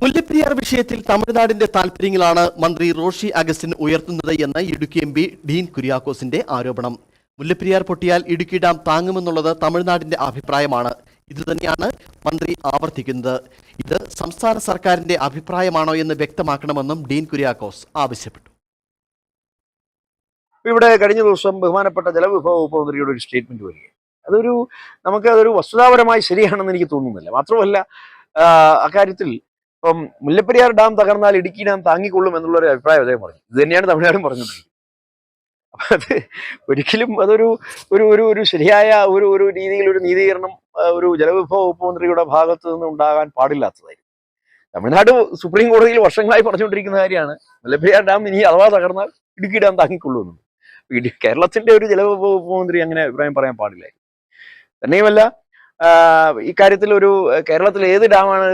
മുല്ലപ്പെരിയാർ വിഷയത്തിൽ തമിഴ്നാടിന്റെ താൽപര്യങ്ങളാണ് മന്ത്രി റോഷി അഗസ്റ്റിൻ ഉയർത്തുന്നത് എന്ന് ഇടുക്കി എം പി ഡീൻ കുര്യാക്കോസിന്റെ ആരോപണം. മുല്ലപ്പെരിയാർ പൊട്ടിയാൽ ഇടുക്കി ഡാം താങ്ങുമെന്നുള്ളത് തമിഴ്നാടിന്റെ അഭിപ്രായമാണ്. ഇതുതന്നെയാണ് മന്ത്രി ആവർത്തിക്കുന്നത്. ഇത് സംസ്ഥാന സർക്കാരിന്റെ അഭിപ്രായമാണോ എന്ന് വ്യക്തമാക്കണമെന്നും ഡീൻ കുര്യാക്കോസ് ആവശ്യപ്പെട്ടു. ഇവിടെ കഴിഞ്ഞ ദിവസം ബഹുമാനപ്പെട്ട ജലവിഭവ വകുപ്പ് മന്ത്രിയുടെ ഒരു സ്റ്റേറ്റ്മെന്റ് വരിക അതൊരു നമുക്ക് അതൊരു വസ്തുതാപരമായി ശരിയാണെന്ന് എനിക്ക് തോന്നുന്നില്ല. മാത്രമല്ല അക്കാര്യത്തിൽ ഇപ്പം മുല്ലപ്പെരിയാർ ഡാം തകർന്നാൽ ഇടുക്കി ഡാം താങ്ങിക്കൊള്ളും എന്നുള്ള ഒരു അഭിപ്രായം അദ്ദേഹം പറഞ്ഞു. ഇത് തന്നെയാണ് തമിഴ്നാടും പറഞ്ഞത് അത് ഒരിക്കലും അതൊരു ഒരു ഒരു ഒരു ശരിയായ ഒരു ഒരു രീതിയിൽ ഒരു നീതീകരണം ഒരു ജലവിഭവ വകുപ്പ് മന്ത്രിയുടെ ഭാഗത്ത് നിന്ന് ഉണ്ടാകാൻ പാടില്ലാത്തതായിരുന്നു തമിഴ്നാട് സുപ്രീം കോടതിയിൽ വർഷങ്ങളായി പറഞ്ഞുകൊണ്ടിരിക്കുന്ന കാര്യമാണ്. മുല്ലപ്പെരിയാർ ഡാം ഇനി അഥവാ തകർന്നാൽ ഇടുക്കി ഡാം താങ്ങിക്കൊള്ളൂ ഇടി കേരളത്തിന്റെ ഒരു ജലവിഭവ വകുപ്പ് മന്ത്രി അങ്ങനെ അഭിപ്രായം പറയാൻ പാടില്ലായിരുന്നു തന്നെയുമല്ല ഇക്കാര്യത്തിൽ ഒരു കേരളത്തിൽ ഏത് ഡാമാണ്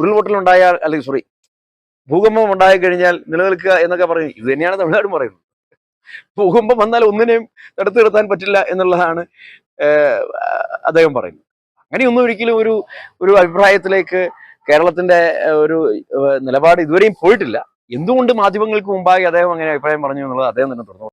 ഉരുൾപൊട്ടലുണ്ടായാൽ അല്ലെങ്കിൽ സോറി ഭൂകമ്പം ഉണ്ടായി കഴിഞ്ഞാൽ നിലനിൽക്കുക എന്നൊക്കെ പറയും ഇത് തന്നെയാണ് തമിഴ്നാടും പറയുന്നത്. ഭൂകമ്പം വന്നാൽ ഒന്നിനെയും തടുത്തു നിർത്താൻ പറ്റില്ല എന്നുള്ളതാണ് അദ്ദേഹം പറയുന്നത്. അങ്ങനെയൊന്നും ഒരിക്കലും ഒരു ഒരു അഭിപ്രായത്തിലേക്ക് കേരളത്തിന്റെ ഒരു നിലപാട് ഇതുവരെയും പോയിട്ടില്ല. എന്തുകൊണ്ട് മാധ്യമങ്ങൾക്ക് മുമ്പായി അദ്ദേഹം അങ്ങനെ അഭിപ്രായം പറഞ്ഞു എന്നുള്ളത് അദ്ദേഹം തന്നെ തുറന്നു